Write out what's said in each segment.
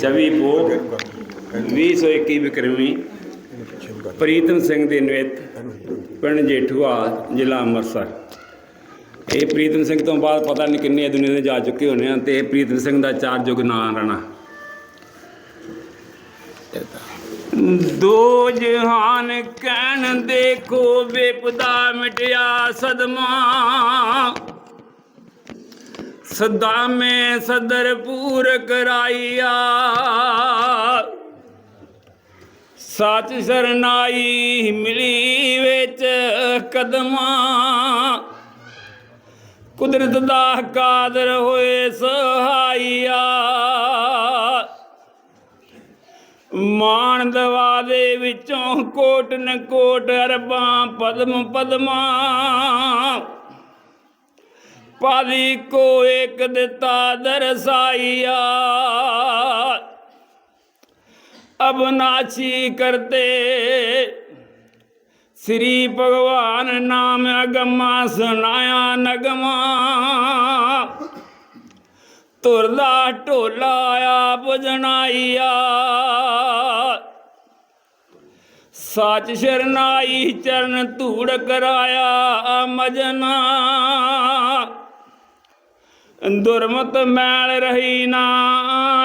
24 ਪੋ 2021 ਵਿਕਰਮੀ, ਪ੍ਰੀਤਮ ਸਿੰਘ ਦੇ ਨਿਵਿਤ, ਪਿੰਡ ਜੇਠੂਆ, ਜ਼ਿਲ੍ਹਾ ਅੰਮ੍ਰਿਤਸਰ। ਇਹ ਪ੍ਰੀਤਮ ਸਿੰਘ ਤੋਂ ਬਾਅਦ ਪਤਾ ਨਹੀਂ ਕਿੰਨੇ ਦੁਨੀਆ ਦੇ ਜਾ ਚੁੱਕੇ ਹੋਣੇ ਆ ਤੇ ਇਹ ਪ੍ਰੀਤਮ ਸਿੰਘ ਦਾ ਚਾਰ ਯੁਗ ਨਾਂ ਰਹਿਣਾ। ਦੋ ਜਹਾਨ ਕਹਿਣ ਦੇਖੋ ਵਿਪਦਾ ਮਿਟਿਆ ਸਦਮਾ। ਸਦਾ ਮੈਂ ਸਦਰ ਪੂਰ ਕਰਾਈਆ ਸੱਚ ਸਰਨਾਈ ਮਿਲੀ ਵਿੱਚ ਕਦਮਾਂ। ਕੁਦਰਤ ਦਾ ਕਾਦਰ ਹੋਏ ਸਹਾਈਆ ਮਾਨ ਦਵਾ ਦੇ ਵਿੱਚੋਂ ਕੋਟ ਨ ਕੋਟ ਅਰਬਾਂ, ਪਦਮ ਪਦਮਾਂ। ਪਾਲੀ ਕੋ ਇੱਕ ਦਿੱਤਾ ਦਰਸਾਈਆ। ਅਬਨਾਚੀ ਕਰਤੇ। ਸ੍ਰੀ ਭਗਵਾਨ ਨਾਮ ਅਗਮਾ ਸੁਨਾਇਆ ਨਗਮਾ। ਤੁਰਦਾ ਢੋਲਾ ਆਪ ਜਣਾਈਆ ਸੱਚ ਸ਼ਰਨਾਈ ਚਰਨ ਧੂੜ ਕਰਾਇਆ ਮਜਨਾ। ਦੁਰਮਤ ਮੈਲ ਰਹੀ ਨਾ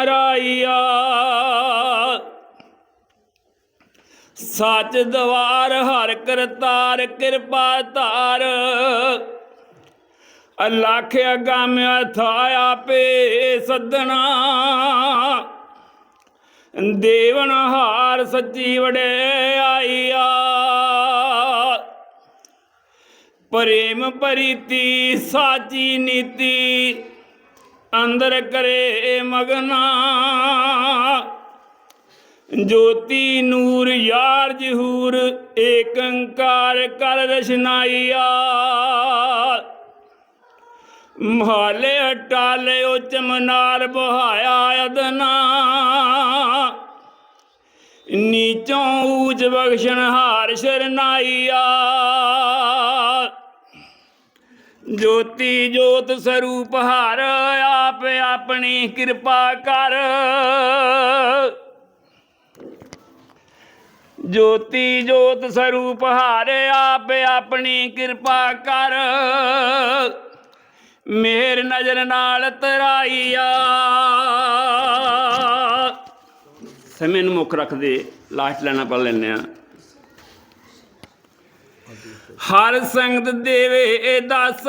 ਰਾਈਆ। ਸੱਚ ਦਵਾਰ ਹਰ ਕਰਤਾਰ ਕਿਰਪਾ ਧਾਰ। ਅਲਖ ਅਗੰਮ ਅਥਾ ਆਪੇ ਸੱਦਣਾ। ਦੇਵਨ ਹਾਰ ਸੱਚੀ ਵਡਿਆਈਆ। ਪ੍ਰੇਮ ਪ੍ਰੀਤੀ ਸਾਚੀ ਨੀਤੀ, ਅੰਦਰ ਕਰੇ ਮਗਨਾ ਜੋਤੀ ਨੂਰ ਯਾਰ ਜਹੂਰ, ਏਕੰਕਾਰ ਕਰ ਰਸ਼ਨਾਈਆ ਮਹਾਲੇ ਟਾਲੇ ਉਚ ਮਨਾਰ ਬਹਾਇਆ ਅਦਨਾ। ਨੀਚੋਂ ਊਚ ਬਖਸ਼ਣ ਹਾਰ ਸ਼ਰਨਾਈਆ। ਜੋਤੀ ਜੋਤ ਸਰੂਪ ਹਰ, ਆਪ ਆਪਣੀ ਕਿਰਪਾ ਕਰ। ਜੋਤੀ ਜੋਤ ਸਰੂਪ ਹਾਰ, ਆਪ ਆਪਣੀ ਕਿਰਪਾ ਕਰ। ਮੇਰ ਨਜ਼ਰ ਨਾਲ ਤਰਾਈਆ। ਸਮੇਂ ਨੂੰ ਮੁੱਖ ਰੱਖਦੇ ਲਾਸਟ ਲੈਣਾ ਪੜ ਲੈਨੇ ਆ ਹਰ ਸੰਗਤ ਦੇਵੇ ਇਹ ਦਸ।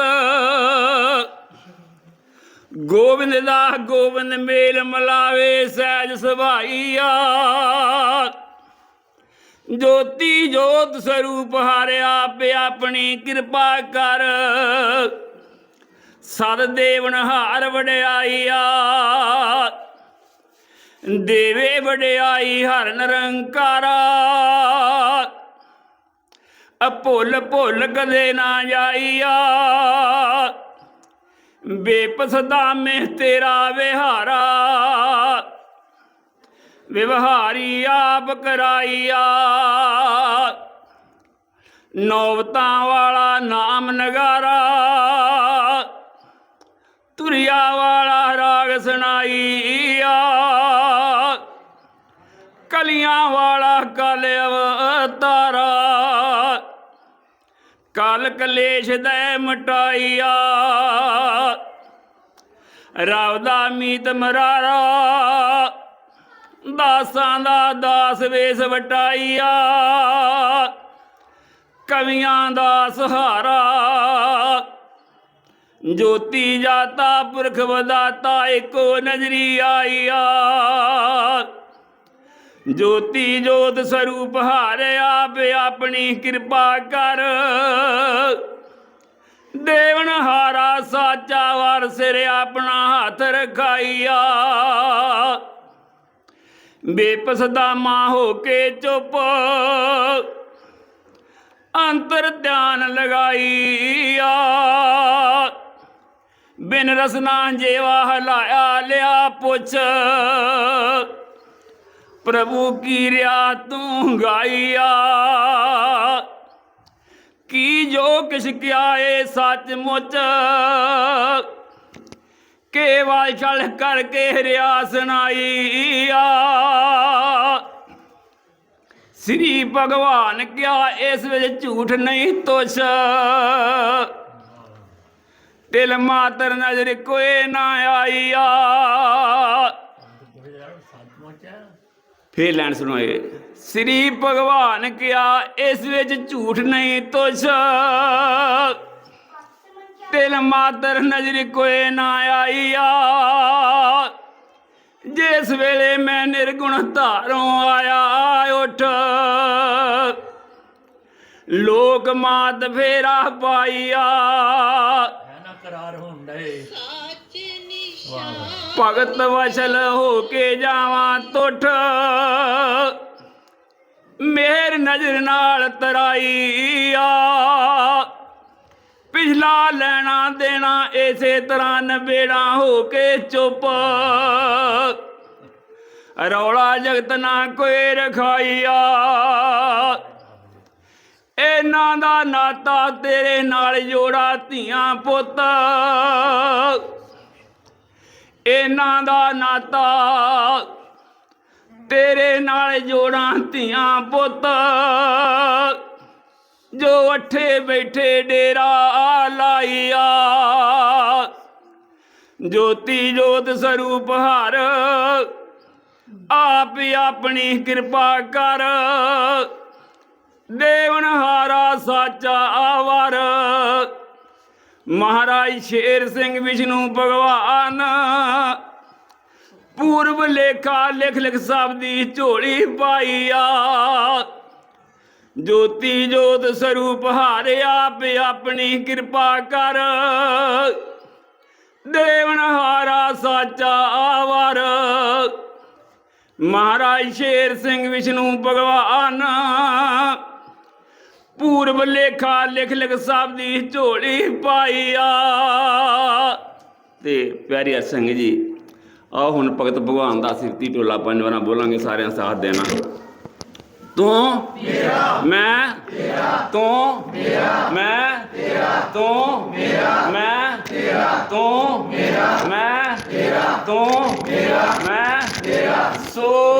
ਗੋਬਿੰਦ ਦਾ ਗੋਬਿੰਦ ਮੇਲ ਮਲਾਵੇ, ਸਹਿਜ ਸੁਭਾਈਆ। ਜੋਤੀ ਜੋਤ ਸਰੂਪ ਹਾਰਿਆ ਆਪੇ ਆਪਣੀ ਕਿਰਪਾ ਕਰ। ਸਦ ਦੇਵਨ ਹਾਰ ਵਡਿਆਈਆ। ਦੇਵੇ ਵਡਿਆਈ ਹਰ ਨਿਰੰਕਾਰਾ। ਅਭੁੱਲ ਭੁੱਲ ਕਦੇ ਨਾ ਜਾਈਆ। ਬੇਪਸਦਾ ਮੈਂ ਤੇਰਾ ਵਿਹਾਰਾ, ਵਿਵਹਾਰੀ ਆਪ ਕਰਾਈਆ। ਨੌਵਤਾਂ ਵਾਲਾ ਨਾਮ ਨਗਾਰਾ, ਤੁਰਿਆ ਵਾਲਾ ਰਾਗ ਸੁਣਾਈਆ। ਕਲੀਆਂ ਵਾਲਾ ਕਲ ਅਵਤਾਰਾ ਕਲ ਕਲੇਸ਼ ਦੇ ਮਟਾਈਆ। ਰਵ ਦਾ ਮੀਤ ਮਰਾਰਾ, ਦਾਸਾਂ ਦਾ ਦਾਸ ਵੇਸ ਵਟਾਈਆ। ਕਵੀਆਂ ਦਾ ਸਹਾਰਾ, ਜੋਤੀ ਜਾਤਾ ਪੁਰਖ ਵਦਾਤਾ ਏਕੋ ਨਜ਼ਰੀ ਆਈਆ। ਜੋਤੀ ਜੋਤ ਸਰੂਪ ਹਾਰ ਆਪ ਆਪਣੀ ਕਿਰਪਾ ਕਰ। ਦੇਵਨ ਹਾਰਾ ਸਾਚਾ ਵਾਰ ਸਿਰ ਆਪਣਾ ਹੱਥ ਰਖਾਈਆ। ਬੇਪਸਦਾ ਮਾਂ ਹੋ ਕੇ ਚੁੱਪ। ਅੰਤਰ ਧਿਆਨ ਲਗਾਈਆ। ਬਿਨ ਰਸਨਾ ਜੇਵਾ ਹਲਾਇਆ ਲਿਆ ਪੁੱਛ। ਪ੍ਰਭੂ ਕੀ ਰਿਆ ਤੂੰ ਗਾਈਆ ਕੀ ਜੋ ਕਿਛ ਕਿਆ ਏ ਸੱਚਮੁੱਚ? ਕੇਵਲ ਛਲ ਕਰਕੇ ਰਿਆ ਸੁਣਾਈਆ। ਸ੍ਰੀ ਭਗਵਾਨ ਕਿਆ ਇਸ ਵਿੱਚ ਝੂਠ ਨਹੀਂ ਤੁਛ? ਤਿਲ ਮਾਤਰ ਨਜ਼ਰ ਕੋਈ ਨਾ ਆਈਆ। ਫੇਰ ਲੈਣ ਸੁਣਾਏ ਸ੍ਰੀ ਭਗਵਾਨ ਕਿਆ ਇਸ ਵਿੱਚ ਝੂਠ ਨਹੀਂ ਤੁਛ। ਤਿਲ ਮਾਤਰ ਨਜ਼ਰ ਕੋਏ ਨਾ ਆਈਆ। ਜਿਸ ਵੇਲੇ ਮੈਂ ਨਿਰਗੁਣ ਧਾਰੋਂ ਆਇਆ, ਉੱਠ। ਲੋਕ ਮਾਤ ਫੇਰਾ ਪਾਈਆ। ਹੈ ਨਾ ਕਰਾਰ ਹੁੰਦੇ ਸੱਚ ਭਗਤ ਵਸਲ ਹੋ ਕੇ ਜਾਵਾਂ ਟੁੱਟ ਮੇਰ ਨਜ਼ਰ ਨਾਲ ਤਰਾਈ ਆ। ਪਿਛਲਾ ਲੈਣਾ ਦੇਣਾ ਇਸੇ ਤਰ੍ਹਾਂ ਨਵੇੜਾ ਹੋ ਕੇ ਚੁੱਪ। ਰੌਲਾ ਜਗਤ ਨਾ ਕੋਈ ਰਖਾਈਆ। ਇਹਨਾਂ ਦਾ ਨਾਤਾ ਤੇਰੇ ਨਾਲ ਜੋੜਾ ਧੀਆਂ ਪੁੱਤ। ਇਹਨਾਂ ਦਾ ਨਾਤਾ ਤੇਰੇ ਨਾਲ ਜੋੜਾਂ ਧੀਆਂ ਪੁੱਤ। ਜੋ ਅੱਠੇ ਬੈਠੇ ਡੇਰਾ ਲਾਈਆ। ਜੋਤੀ ਜੋਤ ਸਰੂਪ ਹਰ ਆਪ ਆਪਣੀ ਕਿਰਪਾ ਕਰ। ਦੇਵਨਹਾਰਾ ਸਾਚਾ ਆਵਰ। ਮਹਾਰਾਜ ਸ਼ੇਰ ਸਿੰਘ ਵਿਸ਼ਨੂੰ ਭਗਵਾਨ ਪੂਰਬ ਲੇਖਾ ਲਿਖ ਲਿਖ ਸਭ ਦੀ ਝੋਲੀ ਪਾਈਆ ਜੋਤੀ ਜੋਤ ਸਰੂਪ ਹਾਰੇ ਆਪ ਆਪਣੀ ਕਿਰਪਾ ਕਰ। ਦੇਵਨਹਾਰਾ ਸਾਚਾ ਆਵਰ। ਮਹਾਰਾਜ ਸ਼ੇਰ ਸਿੰਘ ਵਿਸ਼ਨੂੰ ਭਗਵਾਨ। ਪੂਰਬ ਲੇਖਾ ਲਿਖ ਲਿਖ ਸਭ ਦੀ ਝੋਲੀ ਪਾਈਆ ਤੇ ਪਿਆਰੀ ਸਿੰਘ ਜੀ ਆਓ ਹੁਣ ਭਗਤ ਭਗਵਾਨ ਦਾ ਸਿਰਤੀ ਟੋਲਾ ਪੰਜ ਵਾਰਾਂ ਬੋਲਾਂਗੇ ਸਾਰਿਆਂ ਸਾਥ ਦੇਣਾ। ਤੂੰ? ਮੇਰਾ ਮੈਂ? ਤੇਰਾ ਤੂੰ? ਮੇਰਾ ਮੈਂ? ਤੇਰਾ ਤੂੰ? ਮੇਰਾ ਮੈਂ? ਤੇਰਾ ਤੂੰ? ਮੇਰਾ ਮੈਂ? ਤੇਰਾ ਤੂੰ? ਮੇਰਾ ਮੈਂ? ਤੇਰਾ ਸੋ